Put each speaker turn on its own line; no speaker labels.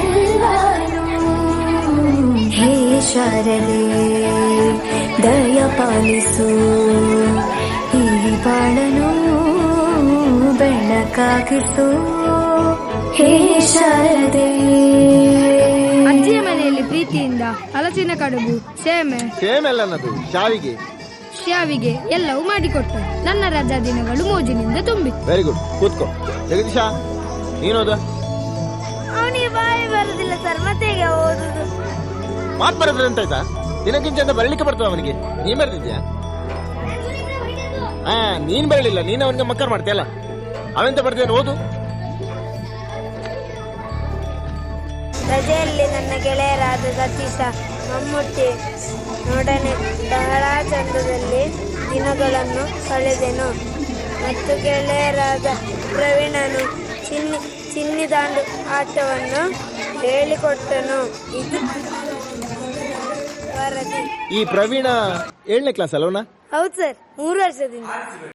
ಎಲ್ಲಾನು ಹೇ ಶಾರದೆ ದಯ ಪಾಲಿಸು ಬೆಳಕಾಗಿಸು ಹೇ ಶಾರದೆ.
ಅಜ್ಜಿಯ ಮನೆಯಲ್ಲಿ ಪ್ರೀತಿಯಿಂದ ಹಲಸಿನ ಕಡುಬು ಸೇಮೆ
ಸೇಮೆಲ್ಲ ನದು ನನ್ನದು ಶಾವಿಗೆ.
ಶ್ಯಾವಿಗೆ ಎಲ್ಲವೂ ಮಾಡಿಕೊಟ್ಟು ನನ್ನ ರಜಾ ದಿನಗಳು ಮೋಜಿನಿಂದ ತುಂಬಿತ್ತು.
ವೆರಿ ಗುಡ್ ಕೂತ್ಕೋ. ಜಗದೀಶ ನೀನೋದ
ಅವನಿಗೆ ಬಾಯಿ ಬರುದಿಲ್ಲ ಸರ್ ಮತ್ತೆ ಈಗ ಓದುದು?
ಮಾತ್ ಬರೋದ್ರೆ ಅಂತ ಆಯ್ತಾ? ದಿನಕ್ಕಿಂತ ಅಂತ ಬರಲಿಕ್ಕೆ ಬರ್ತದೆ ಅವನಿಗೆ. ನೀನ್ ಬರ್ತಿದ್ಯಾ ಹಾ ನೀನ್ ಬರಲಿಲ್ಲ. ನೀನ್ ಅವನಿಗೆ ಮಕ್ಕರ್ ಮಾಡ್ತೀಯಲ್ಲ. ಅವೆಂತ ಬರ್ದೇನು ಓದು.
ರಜೆಯಲ್ಲಿ ನನ್ನ ಗೆಳೆಯರಾದ ಸತೀಶ ಮಮ್ಮೂಟಿ ನೋಡನೆ ಬಹಳ ಚಂದದಲ್ಲಿ ದಿನಗಳನ್ನು ಕಳೆದೆನು. ಮತ್ತು ಗೆಳೆಯರಾದ ಪ್ರವೀಣನು ಚಿನ್ನಿ ಚಿನ್ನಿದಾಂಡು ಆಟವನ್ನು ಹೇಳಿಕೊಟ್ಟನು. ಇದು ವರದಿ.
ಈ ಪ್ರವೀಣ ಏಳನೇ ಕ್ಲಾಸ್ ಅಲ್ವನ
ಹೌದು ಸರ್ ಮೂರು ವರ್ಷದಿಂದ.